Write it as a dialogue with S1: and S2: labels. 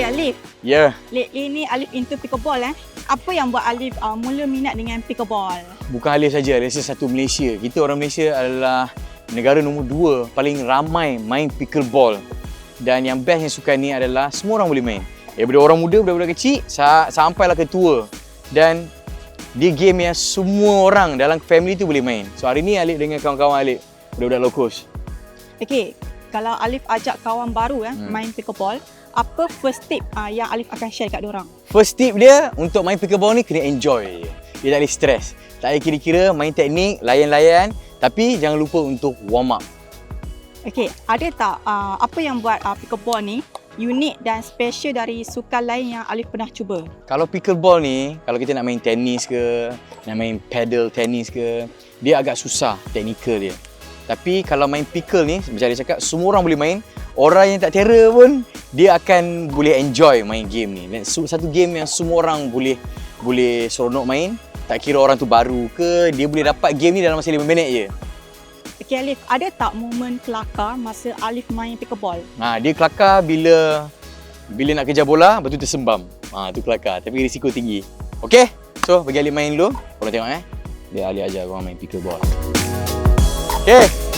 S1: Alif,
S2: Ya,
S1: lately ni Alif into pickleball eh. Apa yang buat Alif uh, mula minat dengan pickleball?
S2: bukan Alif saja, Alif satu Malaysia. Kita orang Malaysia adalah negara nombor dua paling ramai main pickleball. Dan yang best yang sukan ni adalah semua orang boleh main. Daripada orang muda, budak-budak kecil, sa- sampailah ke tua. Dan dia game yang semua orang dalam family tu boleh main. So hari ni Alif dengan kawan-kawan Alif, budak-budak low cost.
S1: Kalau Alif ajak kawan baru eh
S2: Hmm.
S1: main pickleball, apa first tip uh, yang Alif akan share kat orang?
S2: First tip dia untuk main pickleball ni kena enjoy. Dia tak boleh stres. Tak payah kira-kira main teknik, layan-layan. Tapi jangan lupa untuk warm up.
S1: Okey, ada tak uh, apa yang buat uh, pickleball ni unik dan special dari sukan lain yang Alif pernah cuba?
S2: Kalau pickleball ni, kalau kita nak main tenis ke, nak main paddle tenis ke, dia agak susah teknikal dia. Tapi kalau main pickle ni, macam dia cakap, semua orang boleh main. Orang yang tak terror pun, dia akan boleh enjoy main game ni. Dan satu game yang semua orang boleh boleh seronok main. Tak kira orang tu baru ke, dia boleh dapat game ni dalam masa 5 minit je.
S1: Okey Alif, ada tak momen kelakar masa Alif main pickleball?
S2: Ha, dia kelakar bila bila nak kejar bola, tu tersembam. Ha, tu kelakar. Tapi risiko tinggi. Okey? So, bagi Ali main dulu. Korang tengok eh. Dia Ali ajar korang main pickleball. Okay.